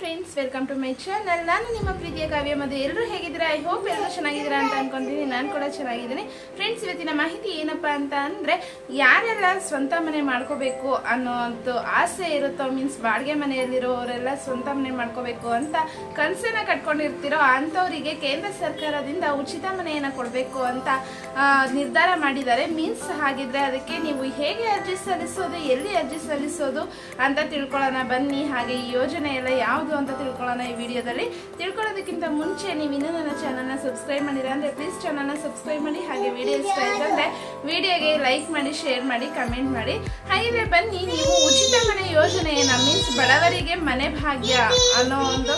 Friends welcome to my channel ನಾನು ನಿಮ್ಮ ಪ್ರೀತಿಯ ಕಾವ್ಯ ಮದುವೆ ಎಲ್ಲರೂ ಹೇಗಿದ್ದೀರಾ? ಐ ಹೋಪ್ ಎಲ್ಲರೂ ಚೆನ್ನಾಗಿದ್ದೀರಾ ಅಂತ ಅನ್ಕೊಂತೀನಿ. ನಾನು ಕೂಡ ಚೆನ್ನಾಗಿದ್ದೀನಿ. ಫ್ರೆಂಡ್ಸ್ ಇವತ್ತಿನ ಮಾಹಿತಿ ಏನಪ್ಪಾ ಅಂತ ಅಂದರೆ, ಯಾರೆಲ್ಲ ಸ್ವಂತ ಮನೆ ಮಾಡ್ಕೋಬೇಕು ಅನ್ನೋದು ಆಸೆ ಇರುತ್ತೋ ಮೀನ್ಸ್ ಬಾಡಿಗೆ ಮನೆಯಲ್ಲಿರೋರೆಲ್ಲ ಸ್ವಂತ ಮನೆ ಮಾಡ್ಕೋಬೇಕು ಅಂತ ಕನಸನ್ನು ಕಟ್ಕೊಂಡಿರ್ತಿರೋ, ಅಂಥವರಿಗೆ ಕೇಂದ್ರ ಸರ್ಕಾರದಿಂದ ಉಚಿತ ಮನೆಯನ್ನು ಕೊಡಬೇಕು ಅಂತ ನಿರ್ಧಾರ ಮಾಡಿದ್ದಾರೆ. ಮೀನ್ಸ್ ಹಾಗಿದ್ರೆ ಅದಕ್ಕೆ ನೀವು ಹೇಗೆ ಅರ್ಜಿ ಸಲ್ಲಿಸೋದು, ಎಲ್ಲಿ ಅರ್ಜಿ ಸಲ್ಲಿಸೋದು ಅಂತ ತಿಳ್ಕೊಳ್ಳೋಣ. ಬನ್ನಿ, ಹಾಗೆ ಈ ಯೋಜನೆ ಎಲ್ಲ ಯಾವುದು ಅಂತ ತಿಳ್ಕೊಳ್ಳೋಣ ಈ ವಿಡಿಯೋದಲ್ಲಿ. ತಿಳ್ಕೊಳ್ಳೋದಕ್ಕಿಂತ ಮುಂಚೆ ನೀವು ಇನ್ನೂ ನನ್ನ ಚಾನಲ್ನ ಸಬ್ಸ್ಕ್ರೈಬ್ ಮಾಡಿರ ಅಂದರೆ ಪ್ಲೀಸ್ ಚಾನಲ್ನ ಸಬ್ಸ್ಕ್ರೈಬ್ ಮಾಡಿ, ಹಾಗೆ ವಿಡಿಯೋ ಇಷ್ಟ ಆಯ್ತಂದ್ರೆ ವಿಡಿಯೋಗೆ ಲೈಕ್ ಮಾಡಿ ಶೇರ್ ಮಾಡಿ ಕಮೆಂಟ್ ಮಾಡಿ. ಹಾಗೆ ಬನ್ನಿ, ನೀವು ಉಚಿತ ಮನೆ ಯೋಜನೆಯನ್ನು ಮೀನ್ಸ್ ಬಡವರಿಗೆ ಮನೆ ಭಾಗ್ಯ ಅನ್ನೋ ಒಂದು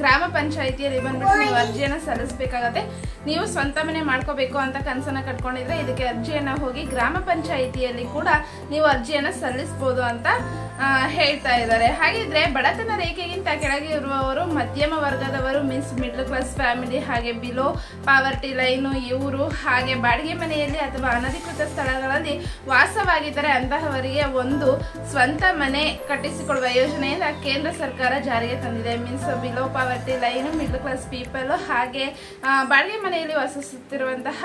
ಗ್ರಾಮ ಪಂಚಾಯಿತಿಯಲ್ಲಿ ಬಂದ್ಬಿಟ್ಟು ನೀವು ಅರ್ಜಿಯನ್ನು ಸಲ್ಲಿಸಬೇಕಾಗತ್ತೆ. ನೀವು ಸ್ವಂತ ಮನೆ ಮಾಡ್ಕೋಬೇಕು ಅಂತ ಕನಸನ್ನು ಕಟ್ಕೊಂಡಿದ್ರೆ ಇದಕ್ಕೆ ಅರ್ಜಿಯನ್ನು ಹೋಗಿ ಗ್ರಾಮ ಪಂಚಾಯಿತಿಯಲ್ಲಿ ಕೂಡ ನೀವು ಅರ್ಜಿಯನ್ನು ಸಲ್ಲಿಸ್ಬೋದು ಅಂತ ಹೇಳ್ತಾ ಇದ್ದಾರೆ. ಹಾಗಿದ್ರೆ ಬಡತನ ರೇಖೆಗಿಂತ ಕೆಳಗೆ ಇರುವವರು ಮಧ್ಯಮ ವರ್ಗದವರು ಮೀನ್ಸ್ ಮಿಡ್ಲ್ ಕ್ಲಾಸ್ ಫ್ಯಾಮಿಲಿ ಹಾಗೆ ಬಿಲೋ ಪಾವರ್ಟಿ ಲೈನು ಇವರು ಹಾಗೆ ಬಾಡಿಗೆ ಮನೆಯಲ್ಲಿ ಅಥವಾ ಅನಧಿಕೃತ ಸ್ಥಳಗಳಲ್ಲಿ ವಾಸವಾಗಿದ್ದರೆ ಅಂತಹವರಿಗೆ ಒಂದು ಸ್ವಂತ ಮನೆ ಕಟ್ಟಿಸಿಕೊಳ್ಳುವ ಯೋಜನೆಯಿಂದ ಕೇಂದ್ರ ಸರ್ಕಾರ ಜಾರಿಗೆ ತಂದಿದೆ. Means below poverty line middle class people ಹಾಗೆ ಬಾಡಿಗೆ ಮನೆಯಲ್ಲಿ ವಾಸಿಸುತ್ತಿರುವಂತಹ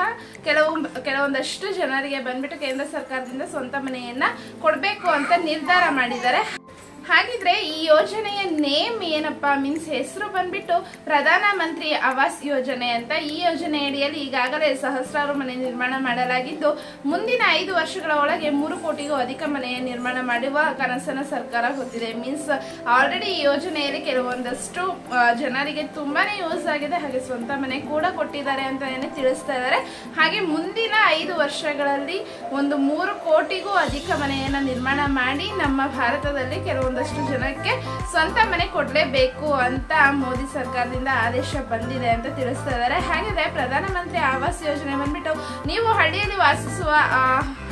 ಕೆಲವು, ಕೆಲವೊಂದಷ್ಟು ಜನರಿಗೆ ಬಂದ್ಬಿಟ್ಟು ಕೇಂದ್ರ ಸರ್ಕಾರದಿಂದ ಸ್ವಂತ ಮನೆಯನ್ನ ಕೊಡಬೇಕು ಅಂತ ನಿರ್ಧಾರ ಮಾಡಿದ್ದಾರೆ. ಹಾಗಿದ್ರೆ ಈ ಯೋಜನೆಯ ನೇಮ್ ಏನಪ್ಪಾ ಮೀನ್ಸ್ ಹೆಸರು ಬಂದ್ಬಿಟ್ಟು ಪ್ರಧಾನ ಮಂತ್ರಿ ಆವಾಸ್ ಯೋಜನೆ ಅಂತ. ಈ ಯೋಜನೆ ಅಡಿಯಲ್ಲಿ ಈಗಾಗಲೇ ಸಹಸ್ರಾರು ಮನೆ ನಿರ್ಮಾಣ ಮಾಡಲಾಗಿದ್ದು, ಮುಂದಿನ ಐದು ವರ್ಷಗಳ ಒಳಗೆ ಮೂರು ಕೋಟಿಗೂ ಅಧಿಕ ಮನೆಯ ನಿರ್ಮಾಣ ಮಾಡುವ ಕನಸನ್ನು ಸರ್ಕಾರ ಹೊತ್ತಿದೆ. ಮೀನ್ಸ್ ಆಲ್ರೆಡಿ ಈ ಯೋಜನೆಯಲ್ಲಿ ಕೆಲವೊಂದಷ್ಟು ಜನರಿಗೆ ತುಂಬಾನೇ ಯೂಸ್ ಆಗಿದೆ. ಹಾಗೆ ಸ್ವಂತ ಮನೆ ಕೂಡ ಕೊಟ್ಟಿದ್ದಾರೆ ಅಂತ ತಿಳಿಸ್ತಾ ಇದ್ದಾರೆ. ಹಾಗೆ ಮುಂದಿನ ಐದು ವರ್ಷಗಳಲ್ಲಿ ಒಂದು ಮೂರು ಕೋಟಿಗೂ ಅಧಿಕ ಮನೆಯನ್ನು ನಿರ್ಮಾಣ ಮಾಡಿ ನಮ್ಮ ಭಾರತದಲ್ಲಿ ಕೆಲವೊಂದಷ್ಟು ಜನಕ್ಕೆ ಸ್ವಂತ ಮನೆ ಕೊಡಲೇಬೇಕು ಅಂತ ಮೋದಿ ಸರ್ಕಾರದಿಂದ ಆದೇಶ ಬಂದಿದೆ ಅಂತ ತಿಳಿಸ್ತಾ ಇದ್ದಾರೆ. ಹಾಗಿದ್ರೆ ಪ್ರಧಾನಮಂತ್ರಿ ಆವಾಸ್ ಯೋಜನೆ ಬಂದ್ಬಿಟ್ಟು ನೀವು ಹಳ್ಳಿಯಲ್ಲಿ ವಾಸಿಸುವ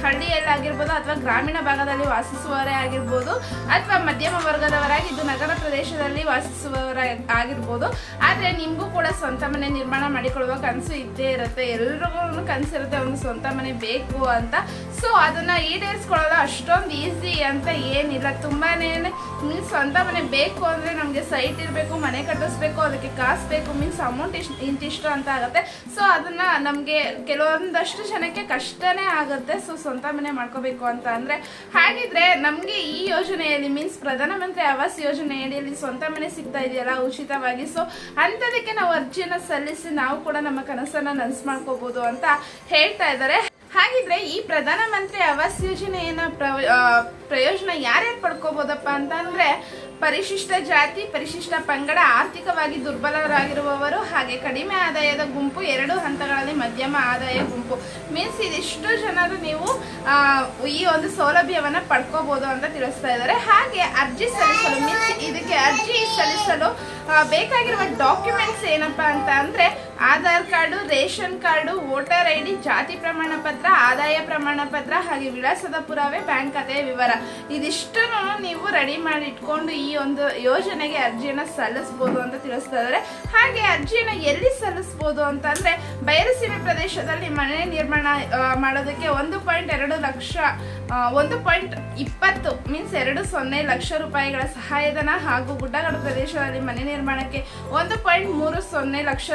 ಹಳ್ಳಿಯಲ್ಲಾಗಿರ್ಬೋದು ಅಥವಾ ಗ್ರಾಮೀಣ ಭಾಗದಲ್ಲಿ ವಾಸಿಸುವವರೇ ಆಗಿರ್ಬೋದು ಅಥವಾ ಮಧ್ಯಮ ವರ್ಗದವರಾಗಿದ್ದು ನಗರ ಪ್ರದೇಶದಲ್ಲಿ ವಾಸಿಸುವವರ ಆಗಿರ್ಬೋದು, ಆದರೆ ನಿಮಗೂ ಕೂಡ ಸ್ವಂತ ಮನೆ ನಿರ್ಮಾಣ ಮಾಡಿಕೊಳ್ಳುವ ಕನಸು ಇದ್ದೇ ಇರುತ್ತೆ. ಎಲ್ರಿಗೂ ಕನಸಿರುತ್ತೆ ಒಂದು ಸ್ವಂತ ಮನೆ ಬೇಕು ಅಂತ. ಸೊ ಅದನ್ನು ಈಡೇರಿಸ್ಕೊಳ್ಳೋದು ಅಷ್ಟೊಂದು ಈಸಿ ಅಂತ ಏನಿಲ್ಲ. ತುಂಬಾನೇ ಮೀನ್ಸ್ ಸ್ವಂತ ಮನೆ ಬೇಕು ಅಂದ್ರೆ ನಮಗೆ ಸೈಟ್ ಇರಬೇಕು, ಮನೆ ಕಟ್ಟಿಸ್ಬೇಕು, ಅದಕ್ಕೆ ಕಾಸು ಬೇಕು ಮೀನ್ಸ್ ಅಮೌಂಟ್ ಇಷ್ಟು ಇಂತಿಷ್ಟು ಅಂತ ಆಗುತ್ತೆ. ಸೊ ಅದನ್ನ ನಮಗೆ ಕೆಲವೊಂದಷ್ಟು ಜನಕ್ಕೆ ಕಷ್ಟನೇ ಆಗುತ್ತೆ. ಸೊ ಸ್ವಂತ ಮನೆ ಮಾಡ್ಕೋಬೇಕು ಅಂತ ಅಂದರೆ. ಹಾಗಿದ್ರೆ ನಮಗೆ ಈ ಯೋಜನೆಯಲ್ಲಿ ಮೀನ್ಸ್ ಪ್ರಧಾನಮಂತ್ರಿ ಆವಾಸ್ ಯೋಜನೆ ಅಡಿಯಲ್ಲಿ ಸ್ವಂತ ಮನೆ ಸಿಗ್ತಾ ಇದೆಯಲ್ಲ, ಉಚಿತವಾಗಿ. ಸೊ ಅಂತದಕ್ಕೆ ನಾವು ಅರ್ಜಿಯನ್ನು ಸಲ್ಲಿಸಿ ನಾವು ಕೂಡ ನಮ್ಮ ಕನಸನ್ನ ನನಸು ಮಾಡ್ಕೋಬಹುದು ಅಂತ ಹೇಳ್ತಾ ಇದ್ದಾರೆ. ಹಾಗಿದ್ರೆ ಈ ಪ್ರಧಾನಮಂತ್ರಿ ಆವಾಸ್ ಯೋಜನೆಯನ್ನ ಪ್ರಯೋಜನ ಯಾರ್ಯಾರು ಪಡ್ಕೋಬಹುದಪ್ಪ ಅಂತ ಅಂದ್ರೆ ಪರಿಶಿಷ್ಟ ಜಾತಿ, ಪರಿಶಿಷ್ಟ ಪಂಗಡ, ಆರ್ಥಿಕವಾಗಿ ದುರ್ಬಲರಾಗಿರುವವರು ಹಾಗೆ ಕಡಿಮೆ ಆದಾಯದ ಗುಂಪು, ಎರಡು ಹಂತಗಳಲ್ಲಿ ಮಧ್ಯಮ ಆದಾಯ ಗುಂಪು. ಮೀನ್ಸ್ ಇದಿಷ್ಟು ಜನರು ನೀವು ಈ ಒಂದು ಸೌಲಭ್ಯವನ್ನ ಪಡ್ಕೋಬಹುದು ಅಂತ ತಿಳಿಸ್ತಾ ಇದ್ದಾರೆ. ಹಾಗೆ ಅರ್ಜಿ ಸಲ್ಲಿಸಲು ಮೀನ್ಸ್ ಇದಕ್ಕೆ ಅರ್ಜಿ ಸಲ್ಲಿಸಲು ಬೇಕಾಗಿರುವ ಡಾಕ್ಯುಮೆಂಟ್ಸ್ ಏನಪ್ಪಾ ಅಂತ ಅಂದ್ರೆ Aadhaar card, ration card, voter I D, ಜಾತಿ ಪ್ರಮಾಣ ಪತ್ರ, ಆದಾಯ ಪ್ರಮಾಣ ಪತ್ರ ಹಾಗೆ ವಿಳಾಸದ ಪುರಾವೆ, ಬ್ಯಾಂಕ್ ಖಾತೆಯ ವಿವರ. ಇದಿಷ್ಟನ್ನು ನೀವು ರೆಡಿ ಮಾಡಿ ಇಟ್ಕೊಂಡು ಈ ಒಂದು ಯೋಜನೆಗೆ ಅರ್ಜಿಯನ್ನು ಸಲ್ಲಿಸ್ಬೋದು ಅಂತ ತಿಳಿಸ್ತಾ ಇದ್ದಾರೆ. ಹಾಗೆ ಅರ್ಜಿಯನ್ನು ಎಲ್ಲಿ ಸಲ್ಲಿಸ್ಬೋದು ಅಂತಂದರೆ ಬಯಲುಸೀಮೆ ಪ್ರದೇಶದಲ್ಲಿ ಮನೆ ನಿರ್ಮಾಣ ಮಾಡೋದಕ್ಕೆ ಒಂದು ಪಾಯಿಂಟ್ ಎರಡು ಲಕ್ಷ ಒಂದು ಪಾಯಿಂಟ್ ಇಪ್ಪತ್ತು, ಮೀನ್ಸ್ ಎರಡು ಸೊನ್ನೆ ಲಕ್ಷ ರೂಪಾಯಿಗಳ ಸಹಾಯಧನ ಹಾಗೂ ಗುಡ್ಡಗಾಡು ಪ್ರದೇಶದಲ್ಲಿ ಮನೆ ನಿರ್ಮಾಣಕ್ಕೆ ಒಂದು ಪಾಯಿಂಟ್ ಮೂರು ಸೊನ್ನೆ ಲಕ್ಷ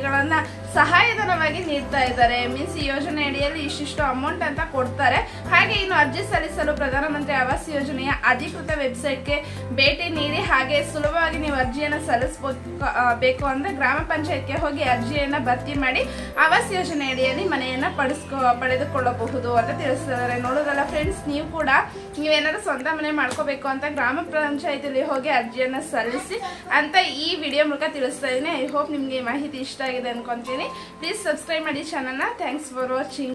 ರೂಪಾಯಿಗಳನ್ನ ಸಹಾಯಧನವಾಗಿ ನೀಡ್ತಾ ಇದ್ದಾರೆ. ಮೀನ್ಸ್ ಈ ಯೋಜನೆ ಅಡಿಯಲ್ಲಿ ಇಷ್ಟಿಷ್ಟು ಅಮೌಂಟ್ ಅಂತ ಕೊಡ್ತಾರೆ. ಹಾಗೆ ಇನ್ನು ಅರ್ಜಿ ಸಲ್ಲಿಸಲು ಪ್ರಧಾನಮಂತ್ರಿ ಆವಾಸ್ ಯೋಜನೆಯ ಅಧಿಕೃತ ವೆಬ್ಸೈಟ್ಗೆ ಭೇಟಿ ನೀಡಿ, ಹಾಗೆ ಸುಲಭವಾಗಿ ನೀವು ಅರ್ಜಿಯನ್ನು ಸಲ್ಲಿಸಬೇಕು ಬೇಕು ಅಂದ್ರೆ ಗ್ರಾಮ ಪಂಚಾಯತ್ಗೆ ಹೋಗಿ ಅರ್ಜಿಯನ್ನ ಭರ್ತಿ ಮಾಡಿ ಆವಾಸ್ ಯೋಜನೆ ಅಡಿಯಲ್ಲಿ ಮನೆಯನ್ನ ಪಡಿಸ್ಕೊ, ಪಡೆದುಕೊಳ್ಳಬಹುದು ಅಂತ ತಿಳಿಸ್ತಿದ್ದಾರೆ ನೋಡೋದಲ್ಲ ಫ್ರೆಂಡ್ಸ್ ನೀವು ಕೂಡ ನೀವೇನಾದ್ರೂ ಸ್ವಂತ ಮನೆ ಮಾಡ್ಕೋಬೇಕು ಅಂತ ಗ್ರಾಮ ಪಂಚಾಯತಿಲಿ ಹೋಗಿ ಅರ್ಜಿಯನ್ನ ಸಲ್ಲಿಸಿ ಅಂತ ಈ ವಿಡಿಯೋ ಮೂಲಕ ತಿಳಿಸ್ತಾ ಇದ್ದೀನಿ. ಐ ಹೋಪ್ ನಿಮ್ಗೆ ಮಾಹಿತಿ ಇಷ್ಟ ಆಗಿದೆ ಅನ್ಕೊಂತೀನಿ. ಪ್ಲೀಸ್ ಸಬ್ಸ್ಕ್ರೈಬ್ ಮಾಡಿ ಚಾನಲ್ನ ಥ್ಯಾಂಕ್ಸ್ ಫಾರ್ ವಾಚಿಂಗ್